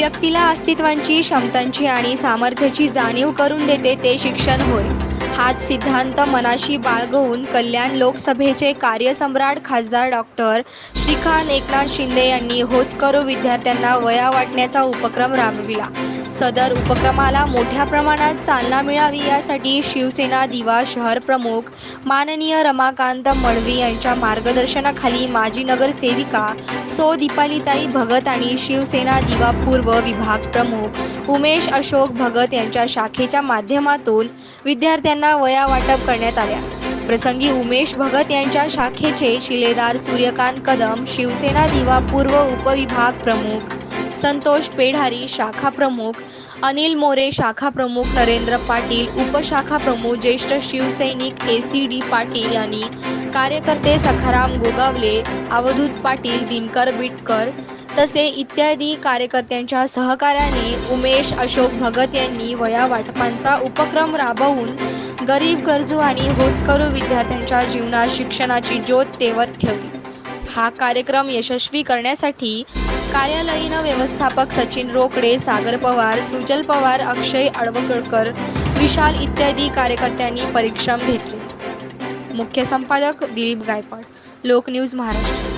व्यक्तीला अस्तित्वांची क्षमतांची आणि सामर्थ्याची जाणीव करून देते ते शिक्षण होय. हाच सिद्धांत मनाशी बाळगवून कल्याण लोकसभेचे कार्यसम्राट खासदार डॉक्टर श्रीकांत एकनाथ शिंदे यांनी होतकरू विद्यार्थ्यांना वया वाटण्याचा उपक्रम राबविला. सदर उपक्रमाला मोठ्या प्रमाणात चालना मिळावी यासाठी शिवसेना दिवा शहर प्रमुख माननीय रमाकांत मडवी यांच्या मार्गदर्शनाखाली माजी नगरसेविका सो दीपालीताई भगत आणि शिवसेना दिवा पूर्व विभाग प्रमुख उमेश अशोक भगत यांच्या शाखेच्या माध्यमातून विद्यार्थ्यांना वया वाटप करण्यात आल्या. प्रसंगी उमेश भगत यांच्या शाखेचे शिलेदार सूर्यकांत कदम शिवसेना दिवा पूर्व उपविभाग प्रमुख संतोष पेढारी शाखा प्रमुख अनिल मोरे शाखा प्रमुख नरेंद्र पाटील उपशाखा प्रमुख ज्येष्ठ शिवसैनिक ए सी डी पाटील यांनी कार्यकर्ते सखाराम गोगावले अवधूत पाटील दिनकर बिटकर तसे इत्यादी कार्यकर्त्यांच्या सहकार्याने उमेश अशोक भगत यांनी वया वाटपांचा उपक्रम राबवून गरीब गरजू आणि होतकरू विद्यार्थ्यांच्या जीवनात शिक्षणाची ज्योत तेवत ठेवली. हा कार्यक्रम यशस्वी करण्यासाठी कार्यालयीन व्यवस्थापक सचिन रोकडे सागर पवार सुजल पवार अक्षय अडवकळकर विशाल इत्यादी कार्यकर्त्यांनी परिश्रम घेतले. मुख्य संपादक दिलीप गायकवाड लोकन्यूज महाराष्ट्र.